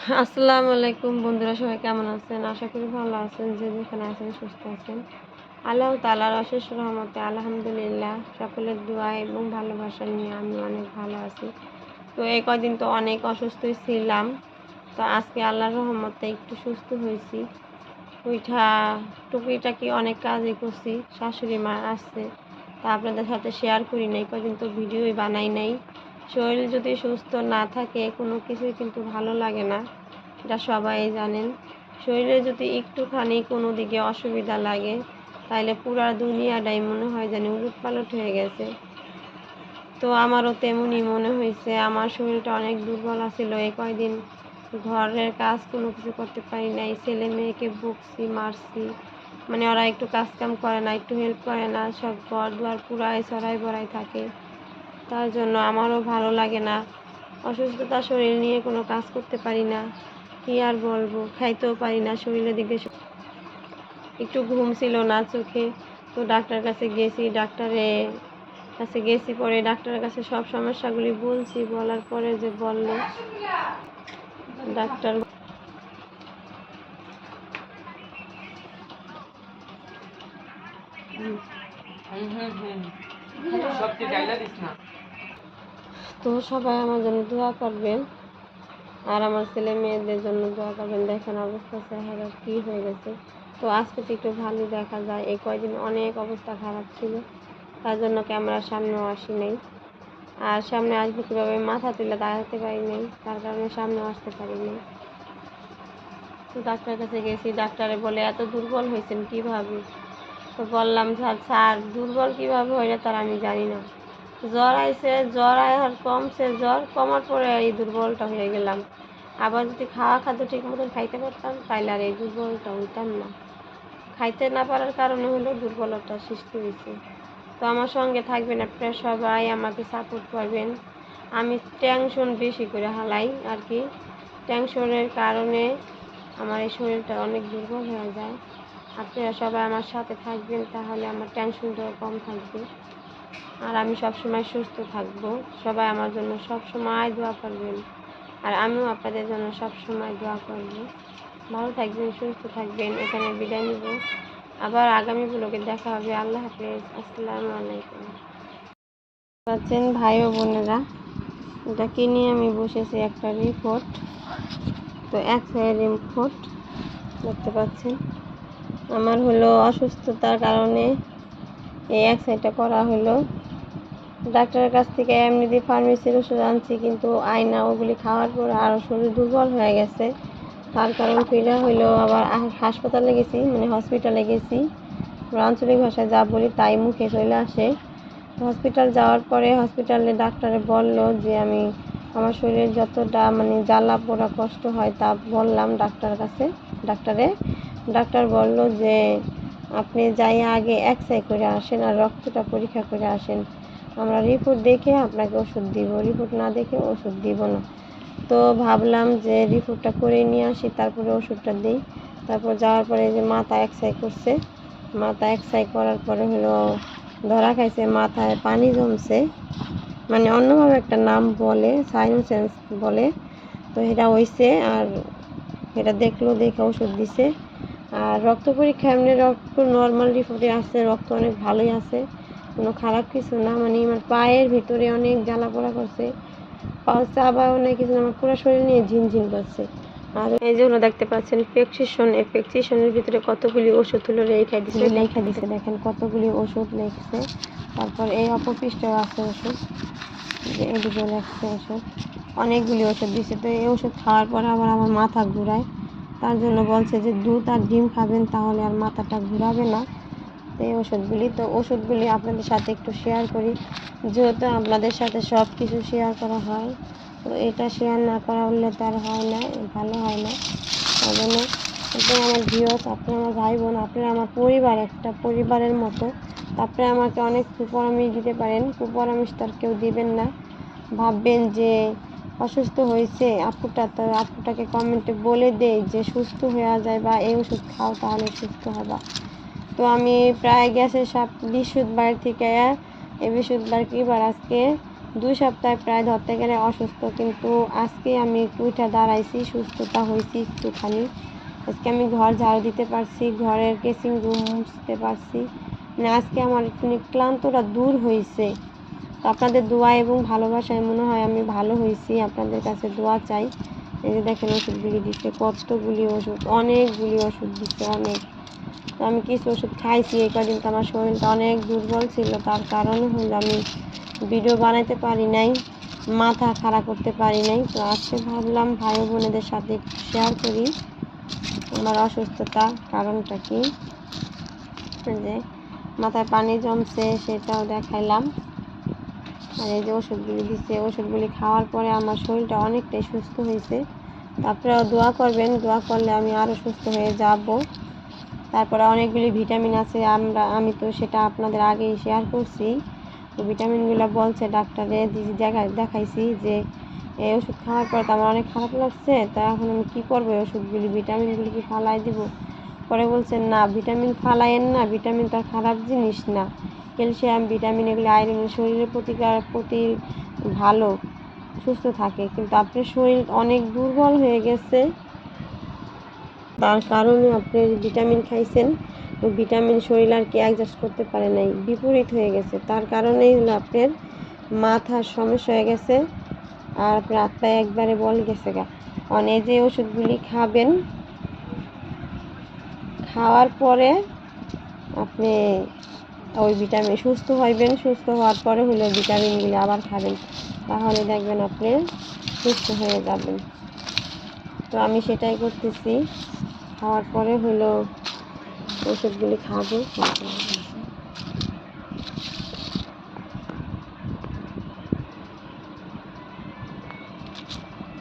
আসসালামু আলাইকুম বন্ধুরা, সবাই কেমন আছেন? আশা করি ভালো আছেন, যে যেখানে আছেন সুস্থ আছেন। আল্লাহ তালার অশেষ রহমতে, আলহামদুলিল্লাহ, সকলের দোয়া এবং ভালোবাসা নিয়ে আমি অনেক ভালো আছি। তো এই কদিন তো অনেক অসুস্থই ছিলাম। তো আজকে আল্লাহর রহমতে একটু সুস্থ হয়েছি। ওইটা টুকিটাকি অনেক কাজই করছি, শাশুড়ি মা আসছে তা আপনাদের সাথে শেয়ার করি নাই কদিন তো ভিডিওই বানাই নাই। শরীর যদি সুস্থ না থাকে, কোনো কিছুই কিন্তু ভালো লাগে না। এটা সবাই জানেন। শরীরে যদি একটুখানি কোনো দিকে অসুবিধা লাগে তাহলে পুরা দুনিয়াটাই মনে হয় যেন উলট পালট হয়ে গেছে। তো আমারও তেমনই মনে হয়েছে, আমার শরীরটা অনেক দুর্বল আছিল। এই কয়দিন ঘরের কাজ কোনো কিছু করতে পারি নাই, ছেলে মেয়েকে বকছি মারছি। মানে ওরা একটু কাজকাম করে না, একটু হেল্প করে না, সব ঘর দুয়ার পুরাই চড়াই বড়াই থাকে। তার জন্য আমারও ভালো লাগে না। অসুস্থতা শরীর নিয়ে কোনো কাজ করতে পারি না। কি আর বলব? খাইতেও পারি না, শরীরের দিকে একটু ঘুম ছিল না চোখে। তো ডাক্তার কাছে গেছি, ডাক্তারে কাছে গেছি পরে ডাক্তারের কাছে সব সমস্যাগুলি বলছি। বলার পরে যে বলল, ডাক্তার সবটি ডাইলা দিস না। তো সবাই আমার জন্য দোয়া করবেন। আর আমার ছেলে মেয়েদের জন্য দোয়া করবেন। দেখেন অবস্থা চেহারা কি হয়ে গেছে। তো আজকে তো একটু ভালোই দেখা যায়। এই কয়দিন অনেক অবস্থা খারাপ ছিল। তার জন্য ক্যামেরার সামনেও আসি নাই। আর সামনে আসব কীভাবে মাথা তুলে দাঁড়াতে পারি নাই। তার কারণে সামনেও আসতে পারি নাই। তো ডাক্তার কাছে গেছি। ডাক্তারে বলে, এত দুর্বল হয়েছেন কীভাবে? তো বললাম, স্যার স্যার, দুর্বল কীভাবে হয়ে যায় তার আমি জানি না। জ্বর আইছে, জ্বর আর কমছে, জ্বর কমার পরে এই দুর্বলটা হয়ে গেলাম। আবার যদি খাওয়া খাদ্য ঠিক মতন খাইতে পারতাম, তাইলে আর এই দুর্বলটা হইতাম না। খাইতে না পারার কারণে হলো দুর্বলতা সৃষ্টি হয়েছে তো আমার সঙ্গে থাকবেন আপনারা সবাই, আমাকে সাপোর্ট করবেন। আমি টেনশন বেশি করে হালাই আর কি। টেনশনের কারণে আমার এই শরীরটা অনেক দুর্বল হয়ে যায়। আপনারা সবাই আমার সাথে থাকবেন, তাহলে আমার টেনশনটাও কম থাকবে। আর আমি সবসময় সুস্থ থাকব। সবাই আমার জন্য সব সময় দোয়া করবেন। আর আমিও আপনাদের জন্য সব সময় দোয়া করব। ভালো থাকবেন, সুস্থ থাকবেন। এখানে বিদায় নিব। আবার আগামী ব্লগে দেখা হবে। আল্লাহ হাফেজ। আসসালামু আলাইকুম। পাচ্ছেন ভাই ও বোনেরা। এটা কিনে আমি বসেছি? একটা রিপোর্ট তো এক সাইড রিপোর্ট দেখতে পাচ্ছেন। আমার হলো অসুস্থতার কারণে এই এক সাইডটা করা হলো। ডাক্তারের কাছ থেকে এমনিতে ফার্মেসির ওষুধ আনছি, কিন্তু আয়না ওগুলি খাওয়ার পর আরও শরীর দুর্বল হয়ে গেছে। তার কারণ ফিরে হইল আবার হাসপাতালে গেছি মানে হসপিটালে গেছি। আঞ্চলিক ভাষায় যা বলি তাই মুখে চলে আসে। হসপিটাল যাওয়ার পরে হসপিটালে ডাক্তারে বলল যে, আমি আমার শরীরে যতটা মানে জ্বালা পোড়া কষ্ট হয় তা বললাম ডাক্তার কাছে, ডাক্তারে। ডাক্তার বলল যে, আপনি যাই আগে এক্সরে করে আসেন আর রক্তটা পরীক্ষা করে আসেন। আমরা রিপোর্ট দেখে আপনাকে ওষুধ দিব। রিপোর্ট না দেখে ওষুধ দিব না। তো ভাবলাম যে রিপোর্টটা করে নিয়ে আসি, তারপরে ওষুধটা দিই। তারপর যাওয়ার পরে যে মাথা এক্সাই করছে। মাথা এক্সাই করার পরে হলো ধরা খাইছে, মাথায় পানি জমছে। মানে অন্যভাবে একটা নাম বলে সাইনোসেন্স বলে। তো এটা হয়েছে আর এটা দেখল, দেখে ওষুধ দিছে। আর রক্ত পরীক্ষা এমনি রক্ত নর্মাল রিপোর্টে আছে, রক্ত অনেক ভালোই আছে। কোনো খারাপ কিছু না মানে আমার পায়ের ভিতরে অনেক জ্বালা পোড়া করছে। পাও চাবা অনেক কিছু আমার পুরো শরীর নিয়ে ঝিনঝিন করছে। আর এই যেগুলো দেখতে পাচ্ছেন পেক্সিশন এই ভিতরে কতগুলি ওষুধ হলো রেখে দিছে। লেখা দিছে, দেখেন কতগুলি ওষুধ লিখছে। তারপর এই অপপৃষ্ঠেও আছে ওষুধ। যে এদিকে লেখছে ওষুধ। অনেকগুলি ওষুধ দিছে। তো এই ওষুধ খাওয়ার পরে আবার আমার মাথা ঘুরায়। তার জন্য বলছে যে, দুধ আর ডিম খাবেন, তাহলে আর মাথাটা ঘুরাবে না। এই ওষুধগুলি। তো ওষুধগুলি আপনাদের সাথে একটু শেয়ার করি। যেহেতু আপনাদের সাথে সব কিছু শেয়ার করা হয়, তো এটা শেয়ার না করা হলে তো আর হয় না ভালো হয় না। তার এটা আমার ভিউস আপনি আমার ভাই বোন, আপনারা আমার পরিবার, একটা পরিবারের মতো তারপরে আমাকে অনেক কুপরামর্শ দিতে পারেন। কুপরামর্শ তো আর কেউ দিবেন না। ভাববেন যে অসুস্থ হয়েছে আপুটা, তো আপুটাকে কমেন্টে বলে দেই যে সুস্থ হয়ে যায় বা এই ওষুধ খাও, তাহলে সুস্থ হবা। তো আমি প্রায় গেছে সব বৃহস্পতিবার থেকে এই বৃহস্পতিবার কি বার আজকে দুই সপ্তাহ প্রায় ধরতে গেলে অসুস্থ, কিন্তু আজকে আমি একটু উঠে দাঁড়াইছি, সুস্থতা হয়েছি একটুখানি। আজকে আমি ঘর ঝাড়ু দিতে পারছি, ঘরের কেসিং রুম মুছতে পারছি। মানে আজকে আমার একটু ক্লান্তটা দূর হয়েছে তো আপনাদের দোয়া এবং ভালোবাসায় মনে হয় আমি ভালো হয়েছি আপনাদের কাছে দোয়া চাই। এই যে দেখেন ওষুধগুলি দিচ্ছে, কতগুলি ওষুধ, অনেকগুলি ওষুধ দিচ্ছে, অনেক। তো আমি কিছু ওষুধ খাইছি, এই কদিন তো আমার শরীরটা অনেক দুর্বল ছিল, তার কারণে হলো আমি ভিডিও বানাইতে পারি নাই, মাথা খারাপ করতে পারি নাই। তো আজকে ভাবলাম ভাই বোনেদের সাথে শেয়ার করি, আমার অসুস্থতা কারণটা কি? যে মাথায় পানি জমছে, সেটাও দেখাইলাম। আর এই যে ওষুধগুলি দিচ্ছে ওষুধগুলি খাওয়ার পরে আমার শরীরটা অনেকটাই সুস্থ হয়েছে। আপনারাও দোয়া করবেন, দোয়া করলে আমি আরও সুস্থ হয়ে যাব। তারপরে অনেকগুলি ভিটামিন আছে, আমরা, আমি তো সেটা আপনাদের আগেই শেয়ার করছি। তো ভিটামিনগুলো বলছে ডাক্তারে দেখা, দেখাইছি যে এই ওষুধ খাওয়ার পর তো আমার অনেক খারাপ লাগছে, তা এখন আমি কী করব, এই ওষুধগুলি, ভিটামিনগুলি কি ফালাই দিব? পরে বলছেন না, ভিটামিন ফালাইয়েন না, ভিটামিন তো খারাপ জিনিস না। ক্যালসিয়াম, ভিটামিন এগুলো আয়রনের শরীরের প্রতিকার, প্রতি ভালো, সুস্থ থাকে। কিন্তু আপনার শরীর অনেক দুর্বল হয়ে গেছে তার কারণে আপনি ভিটামিন খাইছেন ভিটামিন শরীর আর কি অ্যাডজাস্ট করতে পারে নাই, বিপরীত হয়ে গেছে। তার কারণেই হলো আপনার মাথার সমস্যা হয়ে গেছে আর আপনার আত্মায় একবারে বল গেছে গা। অনেক যে ওষুধগুলি খাবেন, খাওয়ার পরে আপনি ওই ভিটামিন সুস্থ হইবেন, সুস্থ হওয়ার পরে হলো ভিটামিনগুলি আবার খাবেন। তাহলে দেখবেন আপনি সুস্থ হয়ে যাবেন। তো আমি সেটাই করতেছি। খাওয়ার পরে হলো ওষুধগুলি খাব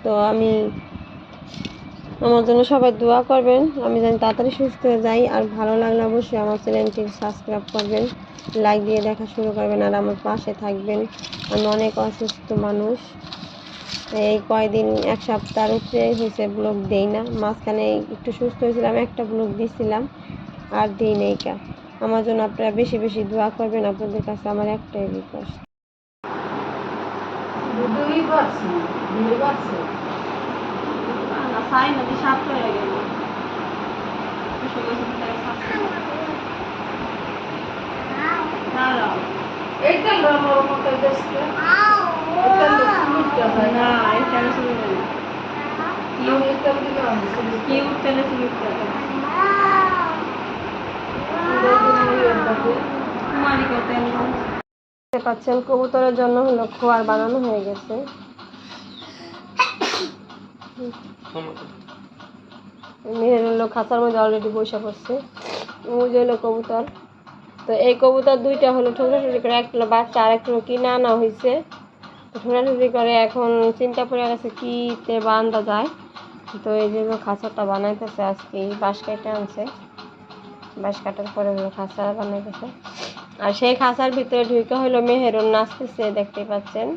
তো আমি আমার জন্য সবাই দোয়া করবেন, আমি জানি তাড়াতাড়ি সুস্থ হয়ে যাই। আর ভালো লাগলে অবশ্যই আমার চ্যানেলটি সাবস্ক্রাইব করবেন, লাইক দিয়ে দেখা শুরু করবেন, আর আমার পাশে থাকবেন। আমি অনেক অসুস্থ মানুষ। এই কয়দিন, এক সপ্তাহের উপরে হয়েছে ব্লগ দেই না। মাঝখানে একটু সুস্থ হয়েছিলাম, একটা ব্লগ দিছিলাম, আর দিই নেই কা। আমার জন্য আপনারা বেশি বেশি দোয়া করবেন, আপনাদের কাছে আমার একটাই রিকোয়েস্ট পাচ্ছেন কবুতরের জন্য হলো খোয়ার বানানো হয়ে গেছে। মেয়ের হলো খাঁচার মধ্যে অলরেডি বসে পড়ছে। ওই যে হলো কবুতর। তো এই কবুতর দুইটা হলো ঠোকরাঠুরি করে, একটা বাচ্চা আর একটা কিনে আনা হয়েছে ঠোকরাঠুরি করে এখন চিন্তা পড়ে গেছে কীতে বান্ধা যায়। তো এই যে খাঁচাটা বানাইতেছে আজকে, বাঁশ কেটে আনছে। বাঁশ কাটার পরে হলো খাঁচা বানাইতেছে। আর সেই খাঁচার ভিতরে ঢুকে হলো মেহেরুন নাচতেছে দেখতে পাচ্ছেন।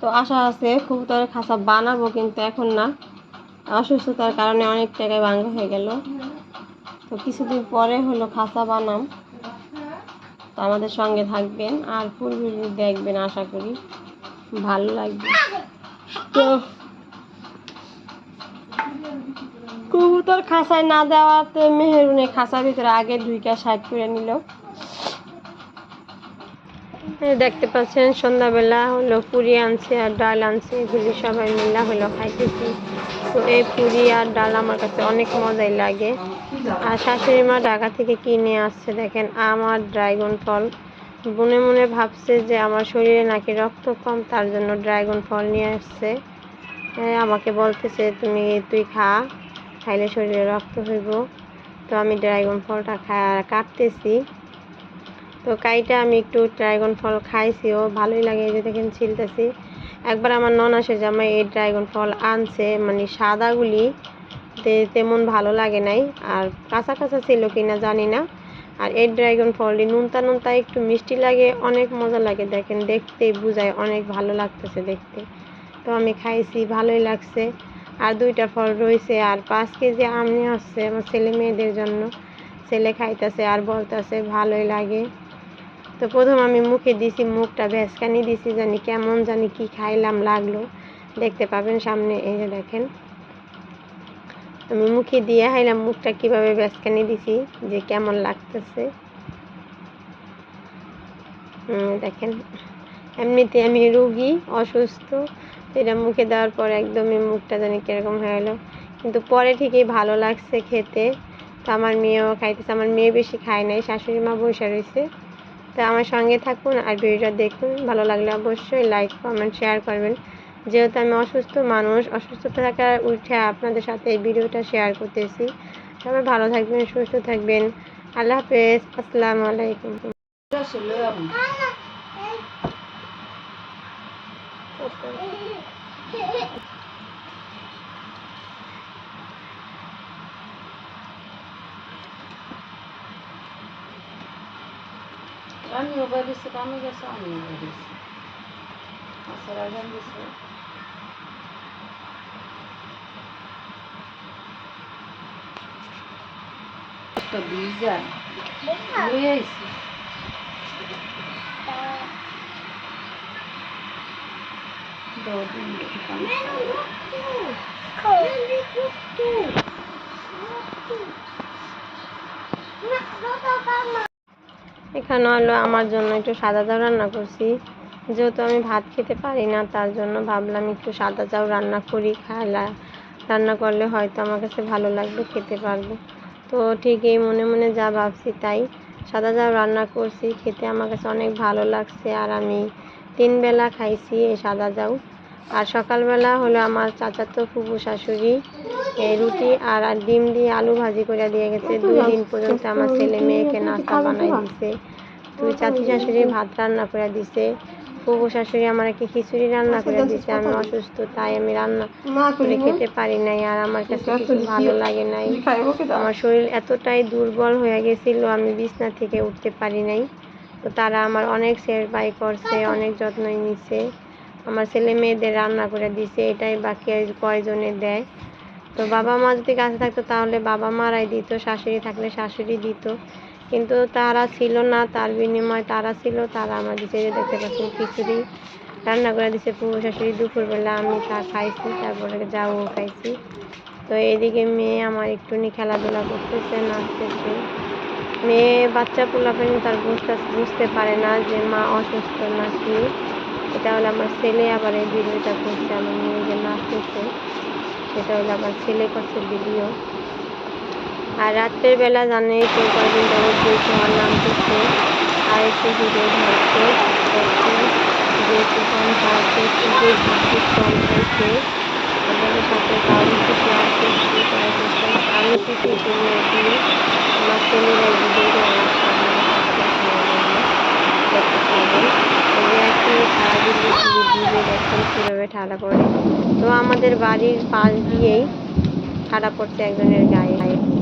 তো আশা আছে খুব কবুতরের খাঁচা বানাবো কিন্তু এখন না। অসুস্থতার কারণে অনেক টাকায় ভাঙ্গা হয়ে গেল। তো কিছুদিন পরে হলো খাঁচা বানাম। তো আমাদের সঙ্গে থাকবেন আর ফুল দেখবেন, আশা করি। ভালো লাগবে। তো কবুতর খাঁচায় না দেওয়াতে মেহেরুনে খাঁচার ভিতরে আগে ঢুইকা সাইড করে নিল। দেখতে পাচ্ছেন, সন্ধ্যাবেলা হলো পুরি আনছে আর ডাল আনছে এগুলি সবাই মিলা হলো খাইতেছি। তো এই পুরি আর ডাল আমার কাছে অনেক মজাই লাগে। আর শাশুড়ি মা ঢাকা থেকে কিনে আসছে দেখেন আম আর ড্রাগন ফল। মনে মনে ভাবছে যে আমার শরীরে নাকি রক্ত কম, তার জন্য ড্রাগন ফল নিয়ে আসছে। আমাকে বলতেছে, তুমি, তুই খা, খাইলে শরীরে রক্ত হইব। তো আমি ড্রাগন ফলটা খা, কাটতেছি। তো কাইটা আমি একটু ড্রাগন ফল খাইছিও, ভালোই লাগে এই যে দেখেন ছিলতেছি। একবার আমার ননাসে জামাই এই ড্রাগন ফল আনছে মানে সাদাগুলি তেমন ভালো লাগে নাই। আর কাঁচা কাঁচা ছিল কিনা জানি না। আর এই ড্রাগন ফলটি নুনতা নুনতা একটু মিষ্টি লাগে, অনেক মজা লাগে। দেখেন, দেখতে বুঝায় অনেক ভালো লাগতেছে দেখতে। তো আমি খাইছি, ভালোই লাগছে। আর দুইটা ফল রয়েছে, আর পাঁচ কেজি আম নিয়ে আসছে আমার ছেলে মেয়েদের জন্য। ছেলে খাইতেছে আর বলতেছে ভালোই লাগে। তো প্রথম আমি মুখে দিছি, মুখটা ভেসকানি দিছি, জানি কেমন জানি কি খাইলাম লাগল। দেখতে পাবেন সামনে, এই যে দেখেন। আমি মুখে দিয়ে হাইলাম, মুখটা কীভাবে ভেসকানি দিছি, যে কেমন লাগতেছে। দেখেন, এমনিতে আমি রুগী, অসুস্থ এটা মুখে দেওয়ার পর একদমই মুখটা জানি কীরকম হয়ে গেলো। কিন্তু পরে ঠিকই ভালো লাগছে খেতে। তো আমার মেয়েও খাইতেছে, আমার মেয়ে বেশি খায় নাই, শাশুড়ি মা বসে রয়েছে। তো আমার সঙ্গে থাকুন আর ভিডিওটা দেখুন, ভালো লাগলে অবশ্যই লাইক কমেন্ট শেয়ার করবেন। যেহেতু আমি অসুস্থ মানুষ অসুস্থতা থাকা উঠে আপনাদের সাথে এই ভিডিওটা শেয়ার করতেছি। সবাই ভালো থাকবেন, সুস্থ থাকবেন। আল্লাহ হাফেজ, আসসালামু আলাইকুম। আমি আমিও বাড়িছে কামে গেছে লয়ে আইছি দৌড় এখানে হলো আমার জন্য একটু সাদা চাউ রান্না করছি। যেহেতু আমি ভাত খেতে পারি না তার জন্য ভাবলাম একটু সাদা চাউ রান্না করি। খাইলা রান্না করলে হয়তো আমার কাছে ভালো লাগবে খেতে পারব। তো ঠিক এই মনে মনে যা ভাবছি তাই। সাদা চাউ রান্না করছি খেতে আমার কাছে অনেক ভালো লাগছে আর আমি তিন বেলা খাইছি এই সাদা চাউ আর সকালবেলা হলো আমার চাচাতো ফুফু শাশুড়ি এই রুটি আর আর ডিম দিয়ে আলু ভাজি করে দিয়ে গেছে। দুই দিন পর্যন্ত আমার ছেলে মেয়েকে নাস্তা বানাই দিছে। দুই চাচি শাশুড়ি ভাত রান্না করে দিছে। ফুফু শাশুড়ি আমার কি খিচুড়ি রান্না করে দিছে আমি অসুস্থ তাই আমি রান্না করে খেতে পারি নাই আর আমার কাছে কিছু ভালো লাগে নাই। আমার শরীর এতটাই দুর্বল হয়ে গেছিল আমি বিছনা থেকে উঠতে পারি নাই। তো তারা আমার অনেক সেবাই করছে অনেক যত্নই নিছে আমার ছেলে মেয়েদের রান্না করে দিছে এটাই বাকি আর কয়জনে দেয়। তো বাবা মা যদি কাছে থাকতো তাহলে বাবা মারাই দিত শাশুড়ি থাকলে শাশুড়ি দিত। কিন্তু তারা ছিল না, তার বিনিময়ে তারা ছিল, তারা আমার যে দেখতে পাচ্ছেন খিচুড়ি রান্না করে দিছে পুরো শাশুড়ি। দুপুরবেলা আমি তা খাইছি, তারপরে যাও খাইছি। তো এদিকে মেয়ে আমার একটুনি খেলাধুলা করতেছে, নাচতেছে। মেয়ে বাচ্চা পোলাপানি তার বুঝতে বুঝতে পারে না যে মা অসুস্থ না নাকি। এটা হলো আমার ছেলে আবার এই ভিডিওটা করছে, আমার মেয়ে যে নাচতেছে। সেটা হলো আমার ছেলে করছে ভিডিও আর রাত্রের বেলা জানেই তো কয়েকদিন যাবত দুই ঝড় নামতেছে আর একটু ভিডিও ধরছে যে একটু কম থাকছে একটু যে বিদ্যুৎ কম হয়েছে আপনাদের সাথে তাও একটু শেয়ার করছি করার চেষ্টা করছি। আমি কিছু করে দিয়ে আমার ছেলের এই ভিডিওটা আমার সামনে দেখছেন কীভাবে ঠাড়া পড়ে। তো আমাদের বাড়ির পাশ দিয়েই ঠাড়া পড়ছে একজনের গায়ে গায়ে।